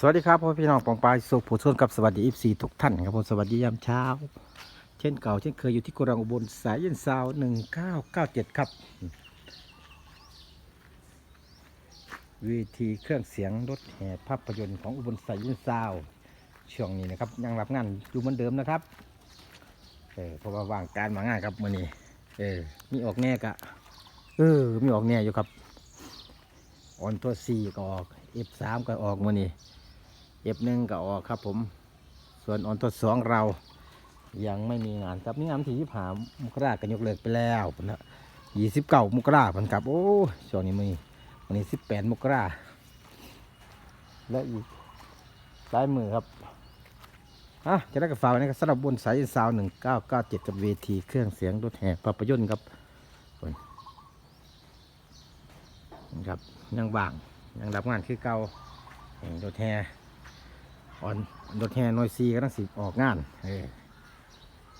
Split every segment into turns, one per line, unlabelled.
สวัสดีครับพ่อพี่น้องปองปายสุขผู้ชนกับสวัสดีอีซีทุกท่านครับผมสวัสดียามเช้า เช่นเก่าเช่นเคยอยู่ที่กดังอุบลสายเย็นซาวหนึ่งเก้าเก้าเจ็ดครับเวทีเครื่องเสียงรถแห่ภาพยนตร์ของอุบลสายเย็นซาวช่วงนี้นะครับยังรับงานอยู่เหมือนเดิมนะครับเออเพราะว่าว่างการมางานครับมื่อนี้เออมีออกแน่กะเออมีออกแน่อยู่ครับออนตัวสี่ก็ออก F3 ก็ออกมานี่ F1 ก็ออกครับผม ส่วนออนตัวสองเรายังไม่มีงานครับมีงานที่ยี่หามกรากันยกเลิกไปแล้วนะยี่สิบเก้ามกราพันครับ โอ้ช่วงนี้มีวันนี้สิบแปดมกราและอีกหลายมือครับอะจะได้กับฝากไว้นะครับสำหรับบนสายซาวหนึ่งเก้าเก้าเจ็ดกับเวทีเครื่องเสียงรถแห่ภาพยนตร์ครับนครับยังบางยังรับงานคือเก่าเห็นรถแห่ ออนรถแห่หน่วยซีก็ต้องสิออกงานเออ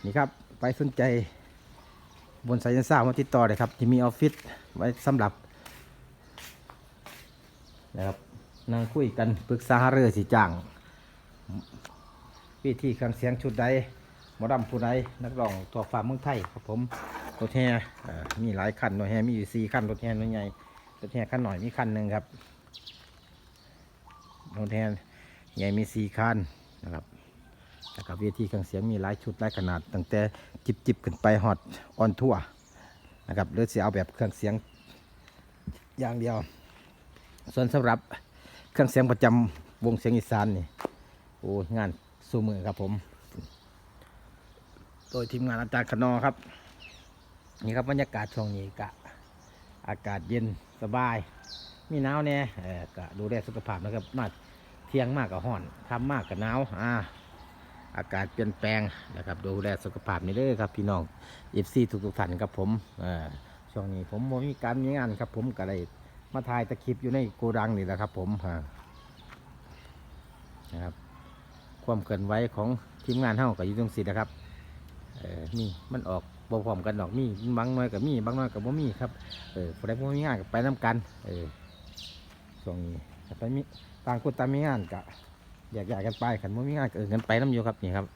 นี่ครับไปสนใจบนสายยันซ่ามาติดต่อเลยครับที่มีออฟฟิศไว้สำหรับนะครับนั่งคุยกันปรึกษาหารือสิจ้างวิธีเครื่องเสียงชุดใดมอดำผู้ใดนักร้องตัวฟ้าเมืองไทยครับผมรถแห่มีหลายคันรถแห่มีอยู่สี่คันรถแห่หน่วยใหญ่รถแห่คันหน่อยมีคันหนึ่งครับรถแห่ ใหญ่มีสี่คันนะครับแล้วก็เวทีเครื่องเสียงมีหลายชุดหลายขนาด ตั้งแต่จิบจิบขึ้นไปฮอตออนทั่วนะครับหรือเสียเอาแบบเครื่องเสียงอย่างเดียว ส่วนสำหรับเครื่องเสียงประจำวงเสียงอีสานนี่โอ้ยงานสู้มือครับผม โดยทีมงานอาจารย์ขนอครับ นี่ครับบรรยากาศช่วงนี้กะอากาศเย็นสบาย มีหนาวแน่เออก็ดูแลสุขภาพนะครับมา เที่ยงมากกับห้อนทำมากกับหนาวอ่าอากาศเปลี่ยนแปลงนะครับ ดูแลสุขภาพนี่เด้อครับ พี่น้องเอฟซีทุกๆท่านครับผมเออช่วงนี้ผมบ่มีการมีงานครับ ผมก็ได้มาถ่ายตะคลิปอยู่ในโกดังนี่แหละครับ ผมอ่านะครับความเคลื่อนไหวของทีมงานเฮากับอยู่ตรงสีนะครับเออนี่มันออกบ่พร้อมกันดอกมีบางหน้อยกับมีบางหน้อยกับบ่มีครับเออผู้ใดบ่มีงานก็ไปน้กัน เออช่วงนี้ไปมี ต่างคนต่างมีงานก็แยกย้ายกันไปขันบ่มีงานก็เออกันไปน้ำอยู่ครับนี่ครับ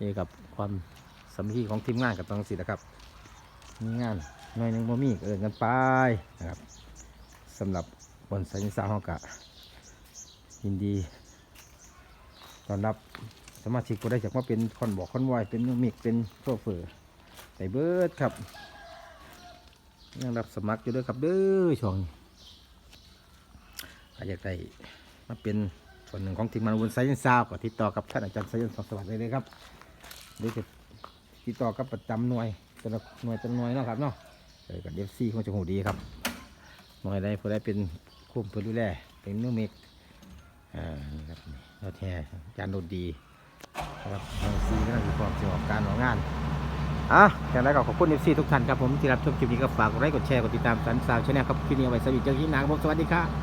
นี่กับความสามัคคีของทีมงานกับตรงสินะครับ มีงานหน่อยหนึงบ่มีก็เออกันไปนะครับสำหรับบนสายสาวเฮากะยินดีต้อนรับสมาชิกผู้ใดอยากมาเป็นคนบอกคนวอยเป็นมิกเป็นโซเฟอร์ใส่เบิร์ดครับ ยังรับสมัครอยู่ด้วยครับเด้อช่วงนี้อยากได้ มาเป็นส่วนหนึ่งของทีมงานวนไซน์ซาวก็ติดต่อกับท่านอาจารย์ไซน์สองสวัสดิ์เลยครับหรือจะติดต่อกับประจำหน่วยแต่ละหน่วยแต่ละหน่วยเนาะครับเนาะเออกับเดฟซีคงจะหูดีครับหน่วยใดผู้ใดเป็นคุมเพื่อดูแลเป็นมือเมกอ่านี่ครับเราแท้อาจารย์โดดดีครับหน่วยซีก็ต้องมีความเสี่ยงออกการออกงานอะอย่างไรก็ขอบคุณเอฟซีทุกท่านครับผมที่รับชมคลิปนี้ก็ฝากกดไลค์กดแชร์กดติดตามสันสาวชาแนลครับคลิปนี้เอาไว้สวัสดีเจ้าที่นางคบผมสวัสดีครับ